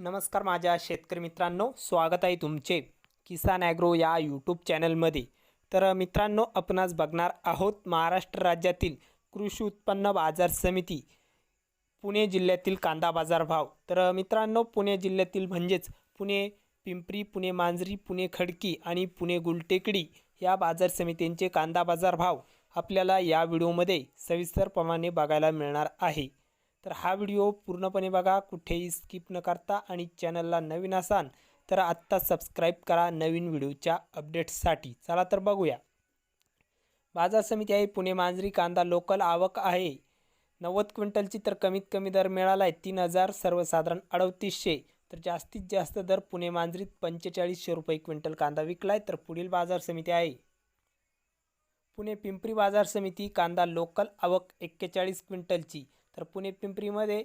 नमस्कार माझ्या शेतकरी मित्रांनो स्वागत आहे तुमचे किसान ॲग्रो या यूट्यूब चॅनलमध्ये. तर मित्रांनो आपणास बघणार आहोत महाराष्ट्र राज्यातील कृषी उत्पन्न बाजार समिती पुणे जिल्ह्यातील कांदा बाजार भाव. तर मित्रांनो पुणे जिल्ह्यातील म्हणजेच पुणे पिंपरी पुणे मांजरी पुणे खडकी आणि पुणे गुलटेकडी या बाजार समितींचे कांदा बाजार भाव आपल्याला या व्हिडिओमध्ये सविस्तरप्रमाणे बघायला मिळणार आहे. तर हा व्हिडिओ पूर्णपणे बघा. कुठेही स्किप न करता आणि चॅनलला नवीन असाल तर आत्ता सबस्क्राईब करा नवीन व्हिडिओच्या अपडेट्ससाठी. चला तर बघूया. बाजार समिती आहे. पुणे मांजरी कांदा लोकल आवक आहे. नव्वद क्विंटलची तर कमीत कमी दर मिळाला आहे तीन हजार सर्वसाधारण अडतीसशे. तर जास्तीत जास्त दर पुणे मांजरीत पंचेचाळीसशे रुपये क्विंटल कांदा विकला तर पुढील बाजार समिती आहे. पुणे पिंपरी बाजार समिती कांदा लोकल आवक एक्केचाळीस क्विंटलची. तर पुणे पिंपरीमध्ये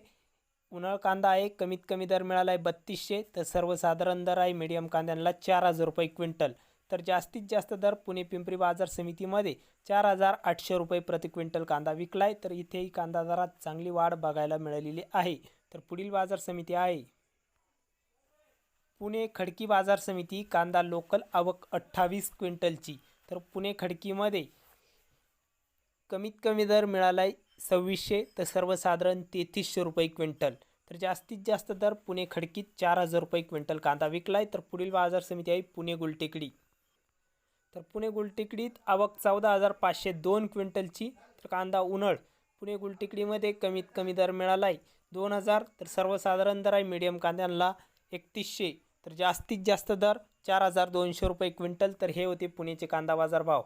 उन्हाळ कांदा आहे कमीत कमी दर मिळाला आहे बत्तीसशे. तर सर्वसाधारण दर आहे मीडियम कांद्यांना चार हजार रुपये क्विंटल. तर जास्तीत जास्त दर पुणे पिंपरी बाजार समितीमध्ये चार हजार आठशे रुपये प्रति क्विंटल कांदा विकला आहे तर इथेही कांदा दरात चांगली वाढ बघायला मिळालेली आहे. तर पुढील बाजार समिती आहे. पुणे खडकी बाजार समिती कांदा लोकल आवक अठ्ठावीस क्विंटलची. तर पुणे खडकीमध्ये कमीत कमी दर मिळाला आहे सव्वीसशे तर सर्वसाधारण तेहतीसशे रुपये क्विंटल. तर जास्तीत जास्त दर पुणे खडकीत चार हजार रुपये क्विंटल कांदा विकलाय. तर पुढील बाजार समिती आहे पुणे गुलटेकडी. तर पुणे गुलटेकडीत आवक चौदा हजार पाचशे दोन क्विंटलची. तर कांदा उन्हाळ पुणे गुलटेकडीमध्ये कमीत कमी दर मिळाला आहे दोन हजार. तर सर्वसाधारण दर आहे मीडियम कांद्यांना एकतीसशे. तर जास्तीत जास्त दर चार हजार दोनशे रुपये क्विंटल. तर हे होते पुणेचे कांदा बाजार भाव